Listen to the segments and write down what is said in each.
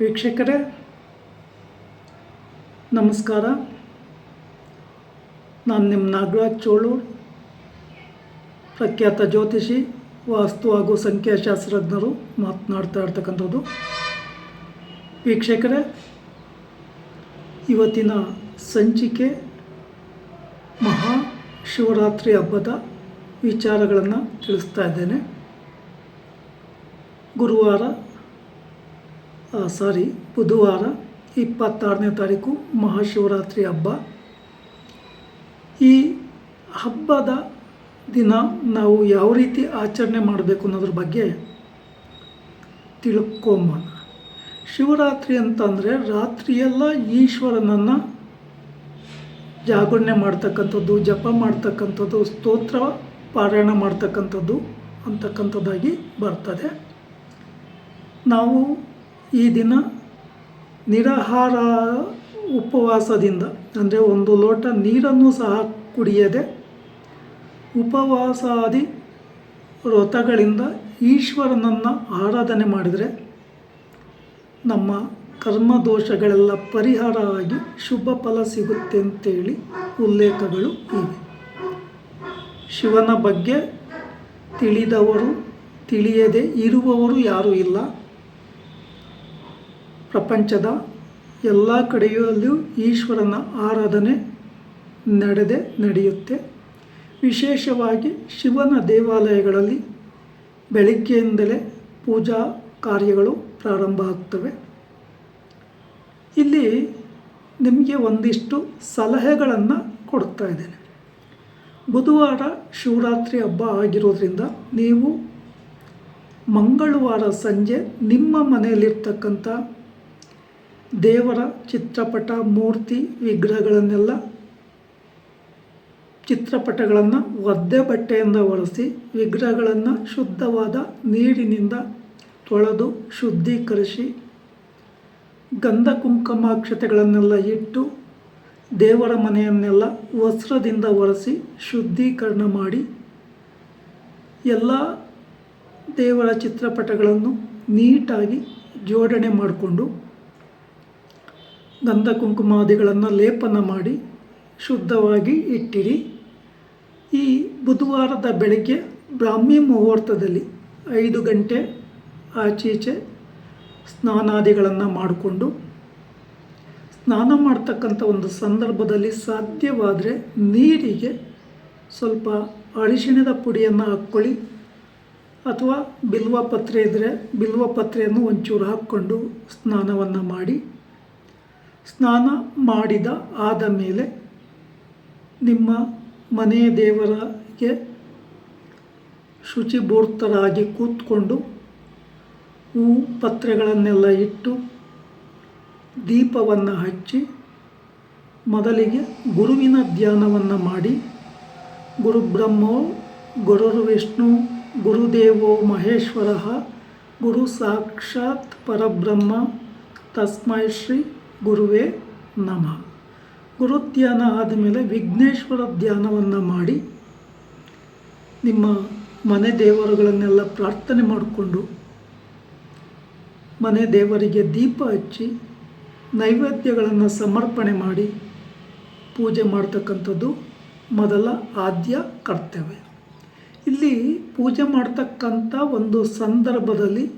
ವೀಕ್ಷಕರೇ, ನಮಸ್ಕಾರ. ನಾನು ನಿಮ್ಮ ನಾಗರಾಜ್ ಚೋಳೂರ್ ಪ್ರಖ್ಯಾತ ಜ್ಯೋತಿಷಿ, ವಾಸ್ತು ಹಾಗೂ ಸಂಖ್ಯಾಶಾಸ್ತ್ರಜ್ಞರು ಮಾತನಾಡ್ತಾ ಇರ್ತಕ್ಕಂಥದ್ದು. ವೀಕ್ಷಕರೇ, ಇವತ್ತಿನ ಸಂಚಿಕೆ ಮಹಾ ಶಿವರಾತ್ರಿ ಹಬ್ಬದ ವಿಚಾರಗಳನ್ನು ತಿಳಿಸ್ತಾ ಇದ್ದೇನೆ. ಗುರುವಾರ ಸಾರಿ, ಬುಧವಾರ ಇಪ್ಪತ್ತಾರನೇ ತಾರೀಕು ಮಹಾಶಿವರಾತ್ರಿ ಹಬ್ಬ. ಈ ಹಬ್ಬದ ದಿನ ನಾವು ಯಾವ ರೀತಿ ಆಚರಣೆ ಮಾಡಬೇಕು ಅನ್ನೋದ್ರ ಬಗ್ಗೆ ತಿಳ್ಕೊಂಬೋಣ ಶಿವರಾತ್ರಿ ಅಂತಂದರೆ ರಾತ್ರಿಯೆಲ್ಲ ಈಶ್ವರನನ್ನು ಜಾಗರಣೆ ಮಾಡ್ತಕ್ಕಂಥದ್ದು, ಜಪ ಮಾಡ್ತಕ್ಕಂಥದ್ದು, ಸ್ತೋತ್ರ ಪಾರಾಯಣ ಮಾಡ್ತಕ್ಕಂಥದ್ದು ಅಂತಕ್ಕಂಥದ್ದಾಗಿ ಬರ್ತದೆ. ನಾವು ಈ ದಿನ ನಿರಾಹಾರ ಉಪವಾಸದಿಂದ, ಅಂದರೆ ಒಂದು ಲೋಟ ನೀರನ್ನು ಸಹ ಕುಡಿಯದೆ ಉಪವಾಸಾದಿ ವ್ರತಗಳಿಂದ ಈಶ್ವರನನ್ನು ಆರಾಧನೆ ಮಾಡಿದರೆ ನಮ್ಮ ಕರ್ಮ ದೋಷಗಳೆಲ್ಲ ಪರಿಹಾರ ಆಗಿ ಶುಭ ಫಲ ಸಿಗುತ್ತೆ ಅಂತೇಳಿ ಉಲ್ಲೇಖಗಳು ಇವೆ. ಶಿವನ ಬಗ್ಗೆ ತಿಳಿದವರು ತಿಳಿಯದೆ ಇರುವವರು ಯಾರೂ ಇಲ್ಲ. ಪ್ರಪಂಚದ ಎಲ್ಲ ಕಡೆಯಲ್ಲೂ ಈಶ್ವರನ ಆರಾಧನೆ ನಡೆದೇ, ನಡೆಯುತ್ತೆ. ವಿಶೇಷವಾಗಿ ಶಿವನ ದೇವಾಲಯಗಳಲ್ಲಿ ಬೆಳಗ್ಗೆಯಿಂದಲೇ ಪೂಜಾ ಕಾರ್ಯಗಳು ಪ್ರಾರಂಭ ಆಗ್ತವೆ. ಇಲ್ಲಿ ನಿಮಗೆ ಒಂದಿಷ್ಟು ಸಲಹೆಗಳನ್ನು ಕೊಡ್ತಾ ಇದ್ದೇನೆ. ಬುಧವಾರ ಶಿವರಾತ್ರಿ ಹಬ್ಬ ಆಗಿರೋದ್ರಿಂದ ನೀವು ಮಂಗಳವಾರ ಸಂಜೆ ನಿಮ್ಮ ಮನೆಯಲ್ಲಿರ್ತಕ್ಕಂಥ ದೇವರ ಚಿತ್ರಪಟ, ಮೂರ್ತಿ, ವಿಗ್ರಹಗಳನ್ನೆಲ್ಲ ಚಿತ್ರಪಟಗಳನ್ನು ಒದ್ದೆ ಬಟ್ಟೆಯಿಂದ ಒರೆಸಿ ವಿಗ್ರಹಗಳನ್ನು ಶುದ್ಧವಾದ ನೀರಿನಿಂದ ತೊಳೆದು ಶುದ್ಧೀಕರಿಸಿ ಗಂಧ ಕುಂಕುಮಾಕ್ಷತೆಗಳನ್ನೆಲ್ಲ ಇಟ್ಟು ದೇವರ ಮನೆಯನ್ನೆಲ್ಲ ವಸ್ತ್ರದಿಂದ ಒರೆಸಿ ಶುದ್ಧೀಕರಣ ಮಾಡಿ ಎಲ್ಲ ದೇವರ ಚಿತ್ರಪಟಗಳನ್ನು ನೀಟಾಗಿ ಜೋಡಣೆ ಮಾಡಿಕೊಂಡು ಗಂಧ ಕುಂಕುಮಾದಿಗಳನ್ನು ಲೇಪನ ಮಾಡಿ ಶುದ್ಧವಾಗಿ ಇಟ್ಟಿರಿ. ಈ ಬುಧವಾರದ ಬೆಳಗ್ಗೆ ಬ್ರಾಹ್ಮಿ ಮುಹೂರ್ತದಲ್ಲಿ ಐದು ಗಂಟೆ ಆಚೀಚೆ ಸ್ನಾನಾದಿಗಳನ್ನು ಮಾಡಿಕೊಂಡು ಸ್ನಾನ ಮಾಡ್ತಕ್ಕಂಥ ಒಂದು ಸಂದರ್ಭದಲ್ಲಿ ಸಾಧ್ಯವಾದರೆ ನೀರಿಗೆ ಸ್ವಲ್ಪ ಅರಿಶಿಣದ ಪುಡಿಯನ್ನು ಹಾಕ್ಕೊಳ್ಳಿ. ಅಥವಾ ಬಿಲ್ವ ಪತ್ರೆ ಇದ್ದರೆ ಬಿಲ್ವ ಪತ್ರೆಯನ್ನು ಒಂಚೂರು ಹಾಕ್ಕೊಂಡು ಸ್ನಾನವನ್ನು ಮಾಡಿ. ಸ್ನಾನ ಮಾಡಿದ ಆದ ಮೇಲೆ ನಿಮ್ಮ ಮನೆಯ ದೇವರಿಗೆ ಶುಚಿಭೂರ್ತರಾಗಿ ಕೂತ್ಕೊಂಡು ಹೂ ಪತ್ರೆಗಳನ್ನೆಲ್ಲ ಇಟ್ಟು ದೀಪವನ್ನು ಹಚ್ಚಿ ಮೊದಲಿಗೆ ಗುರುವಿನ ಧ್ಯಾನವನ್ನು ಮಾಡಿ ಗುರುಬ್ರಹ್ಮೋ ಗುರುರು ವಿಷ್ಣು ಗುರುದೇವೋ ಮಹೇಶ್ವರ, ಗುರು ಸಾಕ್ಷಾತ್ ಪರಬ್ರಹ್ಮ, ತಸ್ಮೈ ಶ್ರೀ ಗುರುವೇ ನಮಃ. ಗುರು ಧ್ಯಾನ ಆದಮೇಲೆ ವಿಘ್ನೇಶ್ವರ ಧ್ಯಾನವನ್ನು ಮಾಡಿ ನಿಮ್ಮ ಮನೆ ದೇವರುಗಳನ್ನೆಲ್ಲ ಪ್ರಾರ್ಥನೆ ಮಾಡಿಕೊಂಡು ಮನೆ ದೇವರಿಗೆ ದೀಪ ಹಚ್ಚಿ ನೈವೇದ್ಯಗಳನ್ನು ಸಮರ್ಪಣೆ ಮಾಡಿ ಪೂಜೆ ಮಾಡ್ತಕ್ಕಂಥದ್ದು ಮೊದಲ ಆದ್ಯ ಕರ್ತವ್ಯ. ಇಲ್ಲಿ ಪೂಜೆ ಮಾಡ್ತಕ್ಕಂಥ ಒಂದು ಸಂದರ್ಭದಲ್ಲಿ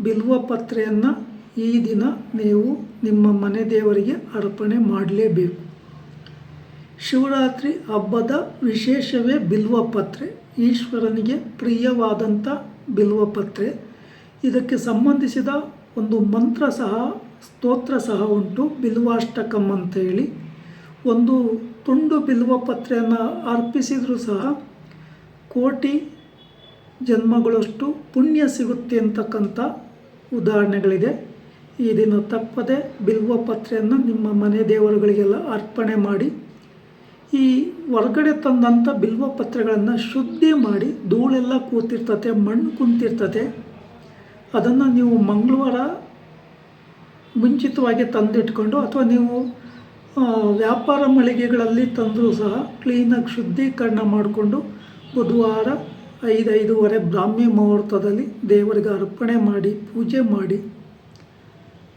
ಬಿಲ್ವ ಪತ್ರೆಯನ್ನು ಈ ದಿನ ನೀವು ನಿಮ್ಮ ಮನೆ ದೇವರಿಗೆ ಅರ್ಪಣೆ ಮಾಡಲೇಬೇಕು. ಶಿವರಾತ್ರಿ ಹಬ್ಬದ ವಿಶೇಷವೇ ಬಿಲ್ವಪತ್ರೆ ಈಶ್ವರನಿಗೆ ಪ್ರಿಯವಾದಂಥ ಬಿಲ್ವಪತ್ರೆ ಇದಕ್ಕೆ ಸಂಬಂಧಿಸಿದ ಒಂದು ಮಂತ್ರ ಸಹ, ಸ್ತೋತ್ರ ಸಹ ಉಂಟು. ಬಿಲ್ವಾಷ್ಟಕಂ ಅಂತೇಳಿ. ಒಂದು ತುಂಡು ಬಿಲ್ವಪತ್ರೆಯನ್ನು ಅರ್ಪಿಸಿದರೂ ಸಹ ಕೋಟಿ ಜನ್ಮಗಳಷ್ಟು ಪುಣ್ಯ ಸಿಗುತ್ತೆ ಅಂತಕ್ಕಂಥ ಉದಾಹರಣೆಗಳಿದೆ. ಈ ದಿನ ತಪ್ಪದೆ ಬಿಲ್ವ ಪತ್ರೆಯನ್ನು ನಿಮ್ಮ ಮನೆ ದೇವರುಗಳಿಗೆಲ್ಲ ಅರ್ಪಣೆ ಮಾಡಿ, ಈ ಹೊರಗಡೆ ತಂದಂಥ ಬಿಲ್ವ ಪತ್ರೆಗಳನ್ನು ಶುದ್ಧಿ ಮಾಡಿ, ಧೂಳೆಲ್ಲ ಕೂತಿರ್ತತೆ, ಮಣ್ಣು ಕುಂತಿರ್ತತೆ, ಅದನ್ನು ನೀವು ಮಂಗಳವಾರ ಮುಂಚಿತವಾಗಿ ತಂದಿಟ್ಕೊಂಡು ಅಥವಾ ನೀವು ವ್ಯಾಪಾರ ಮಳಿಗೆಗಳಲ್ಲಿ ತಂದರೂ ಸಹ ಕ್ಲೀನಾಗಿ ಶುದ್ಧೀಕರಣ ಮಾಡಿಕೊಂಡು ಬುಧವಾರ ಐದು ಐದೂವರೆ ಬ್ರಾಹ್ಮಿ ಮುಹೂರ್ತದಲ್ಲಿ ದೇವರಿಗೆ ಅರ್ಪಣೆ ಮಾಡಿ, ಪೂಜೆ ಮಾಡಿ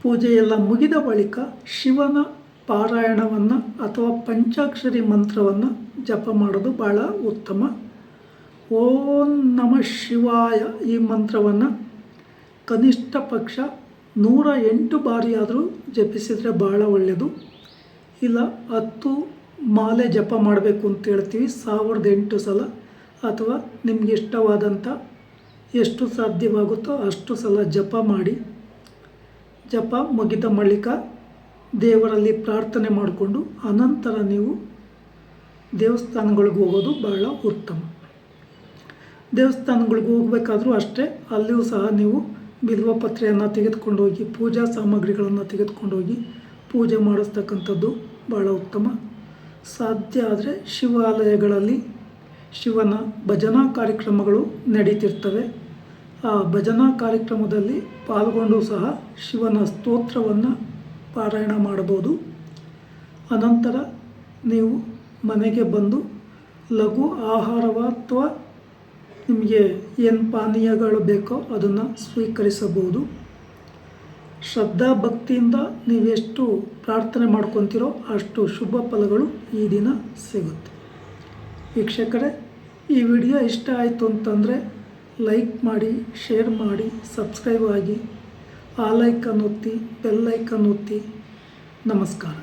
ಪೂಜೆ ಎಲ್ಲ ಮುಗಿದ ಬಳಿಕ ಶಿವನ ಪಾರಾಯಣವನ್ನು ಅಥವಾ ಪಂಚಾಕ್ಷರಿ ಮಂತ್ರವನ್ನು ಜಪ ಮಾಡೋದು ಭಾಳ ಉತ್ತಮ. ಓಂ ನಮ ಶಿವಾಯ ಈ ಮಂತ್ರವನ್ನು ಕನಿಷ್ಠ ಪಕ್ಷ ನೂರ ಎಂಟು ಬಾರಿಯಾದರೂ ಜಪಿಸಿದರೆ ಭಾಳ ಒಳ್ಳೆಯದು ಇಲ್ಲ, ಹತ್ತು ಮಾಲೆ ಜಪ ಮಾಡಬೇಕು ಅಂತ ಹೇಳ್ತೀವಿ, ಸಾವಿರದ ಎಂಟು ಸಲ ಅಥವಾ ನಿಮ್ಗೆ ಇಷ್ಟವಾದಂಥ ಎಷ್ಟು ಸಾಧ್ಯವಾಗುತ್ತೋ ಅಷ್ಟು ಸಲ ಜಪ ಮಾಡಿ. ಜಪ, ಮುಗಿದ ಬಳಿಕ ದೇವರಲ್ಲಿ ಪ್ರಾರ್ಥನೆ ಮಾಡಿಕೊಂಡು ಅನಂತರ ನೀವು ದೇವಸ್ಥಾನಗಳಿಗೆ ಹೋಗೋದು ಬಹಳ ಉತ್ತಮ. ದೇವಸ್ಥಾನಗಳಿಗೆ ಹೋಗಬೇಕಾದ್ರೂ ಅಷ್ಟೇ, ಅಲ್ಲಿಯೂ ಸಹ ನೀವು ಬಿಲ್ವಪತ್ರೆಯನ್ನು ತೆಗೆದುಕೊಂಡು ಹೋಗಿ, ಪೂಜಾ ಸಾಮಗ್ರಿಗಳನ್ನು ತೆಗೆದುಕೊಂಡು ಹೋಗಿ ಪೂಜೆ ಮಾಡಿಸ್ತಕ್ಕಂಥದ್ದು ಬಹಳ ಉತ್ತಮ. ಸಾಧ್ಯ ಆದರೆ ಶಿವಾಲಯಗಳಲ್ಲಿ ಶಿವನ ಭಜನಾ ಕಾರ್ಯಕ್ರಮಗಳು ನಡೀತಿರ್ತವೆ. ಭಜನಾ ಕಾರ್ಯಕ್ರಮದಲ್ಲಿ ಪಾಲ್ಗೊಂಡು ಸಹ ಶಿವನ ಸ್ತೋತ್ರವನ್ನು ಪಾರಾಯಣ ಮಾಡಬಹುದು. ಅನಂತರ ನೀವು ಮನೆಗೆ ಬಂದು ಲಘು ಆಹಾರವ ಅಥವಾ ನಿಮಗೆ ಏನು ಪಾನೀಯಗಳು ಬೇಕೋ ಅದನ್ನು ಸ್ವೀಕರಿಸಬಹುದು. ಶ್ರದ್ಧಾ ಭಕ್ತಿಯಿಂದ ನೀವೆಷ್ಟು ಪ್ರಾರ್ಥನೆ ಮಾಡ್ಕೊತಿರೋ ಅಷ್ಟು ಶುಭ ಫಲಗಳು ಈ ದಿನ ಸಿಗುತ್ತೆ. ವೀಕ್ಷಕರೇ, ಈ ವಿಡಿಯೋ ಇಷ್ಟ ಆಯಿತು ಅಂತಂದರೆ ಲೈಕ್ ಮಾಡಿ ಶೇರ್ ಮಾಡಿ ಸಬ್ಸ್ಕ್ರೈಬ್ ಆಗಿ ಆ ಲೈಕನ್ನು ಒತ್ತಿ ಬೆಲ್ ಲೈಕನ್ನು ಒತ್ತಿ. ನಮಸ್ಕಾರ.